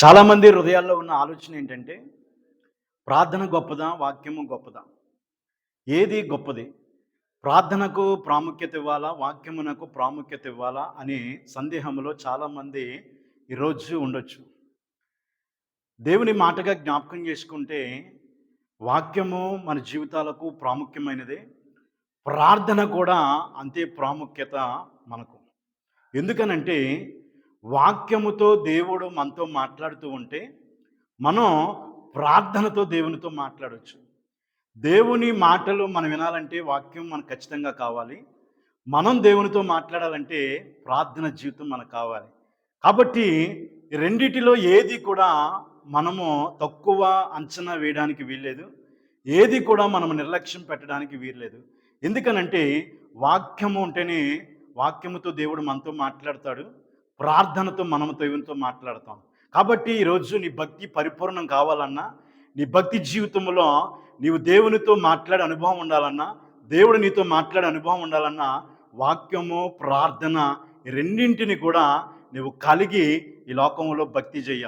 చాలామంది హృదయాల్లో ఉన్న ఆలోచన ఏంటంటే ప్రార్థన గొప్పదా వాక్యము గొప్పదా? ఏది గొప్పది? ప్రార్థనకు ప్రాముఖ్యత ఇవ్వాలా వాక్యమునకు ప్రాముఖ్యత ఇవ్వాలా అనే సందేహంలో చాలామంది ఈరోజు ఉండొచ్చు. దేవుని మాటగా జ్ఞాపకం చేసుకుంటే వాక్యము మన జీవితాలకు ప్రాముఖ్యమైనదే ప్రార్థన కూడా అంతే ప్రాముఖ్యత మనకు. ఎందుకనంటే వాక్యముతో దేవుడు మనతో మాట్లాడుతూ ఉంటే మనం ప్రార్థనతో దేవునితో మాట్లాడవచ్చు దేవుని మాటలు మనం వినాలంటే వాక్యం మనకు ఖచ్చితంగా కావాలి. మనం దేవునితో మాట్లాడాలంటే ప్రార్థన జీవితం మనకు కావాలి. కాబట్టి రెండిటిలో ఏది కూడా మనము తక్కువ అంచనా వేయడానికి వీల్లేదు. ఏది కూడా మనం నిర్లక్ష్యం పెట్టడానికి వీల్లేదు. ఎందుకనంటే వాక్యము ఉంటేనే వాక్యముతో దేవుడు మనతో మాట్లాడతాడు. ప్రార్థనతో మనము దేవునితో మాట్లాడతాం. కాబట్టి ఈరోజు నీ భక్తి పరిపూర్ణం కావాలన్నా నీ భక్తి జీవితంలో నీవు దేవునితో మాట్లాడే అనుభవం ఉండాలన్నా దేవుడు నీతో మాట్లాడే అనుభవం ఉండాలన్నా వాక్యము ప్రార్థన ఈ రెండింటిని కూడా నువ్వు కలిగి ఈ లోకంలో భక్తి చేయాలి.